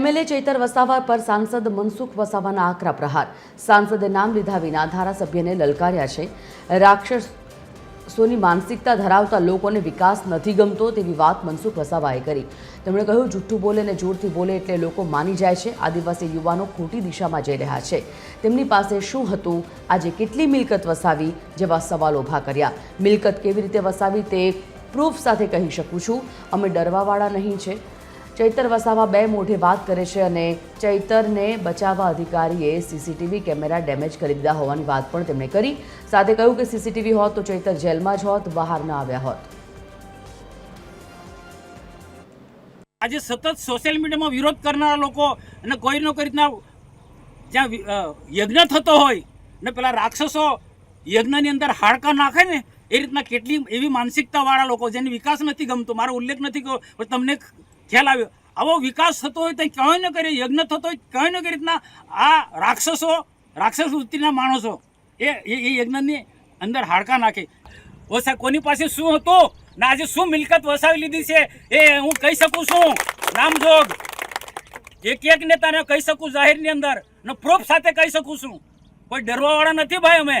MLA Chaitar Vasava પર સાંસદ મનસુખ વસાવાના આકરા પ્રહાર. સાંસદે નામ લીધા વિના ધારાસભ્યને લલકાર્યા છે. રાક્ષસ સોની માનસિકતા ધરાવતા લોકોને વિકાસ નથી ગમતો તેવી વાત મનસુખ વસાવાએ કરી. તેમણે કહ્યું, જુઠ્ઠું બોલે ને જોરથી બોલે એટલે લોકો માની જાય છે. આદિવાસી યુવાનો ખોટી દિશામાં જઈ રહ્યા છે. તેમની પાસે શું હતું? આજે કેટલી મિલકત વસાવી? જેવા સવાલો ઊભા કર્યા. મિલકત કેવી રીતે વસાવી તે પ્રૂફ સાથે કહી શકું છું. અમે ડરવાવાળા નહીં છે. ચૈતર વસાવા બે મોઢે વાત કરે છે અને ચૈતરને બચાવવા અધિકારીએ સીસીટીવી કેમેરા ડેમેજ કરી દીધા હોવાની વાત પણ તેમણે કરી. સાથે કહ્યું કે સીસીટીવી હોત તો ચૈતર જેલમાં જ હોત, બહાર ના આવ્યા હોત. આજે સતત સોશિયલ મીડિયામાં વિરોધ કરનારા લોકો અને કોઈ ને કોઈ રીતના જ્યાં યજ્ઞ થતો હોય ને પેલા રાક્ષસો યજ્ઞની અંદર હાડકા નાખે ને, એ રીતના કેટલી એવી માનસિકતાવાળા લોકો જેને વિકાસ નથી ગમતો. મારો ઉલ્લેખ નથી કર્યો તમને ખ્યાલ આવ્યો. આવો વિકાસ થતો હોય તો કયો ન કરી, યજ્ઞ થતો હોય કયો ન કરી રીતના આ રાક્ષસો, રાક્ષસ વૃત્તિના માણસો, એ એ યજ્ઞની અંદર હાડકા નાખે. વસા, કોની પાસે શું હતું? ને આજે શું મિલકત વસાવી લીધી છે? એ હું કહી શકું છું. નામજોગ એક એક નેતાને કહી શકું જાહેરની અંદર. ને પ્રૂફ સાથે કહી શકું છું. કોઈ ડરવાવાળા નથી ભાઈ અમે.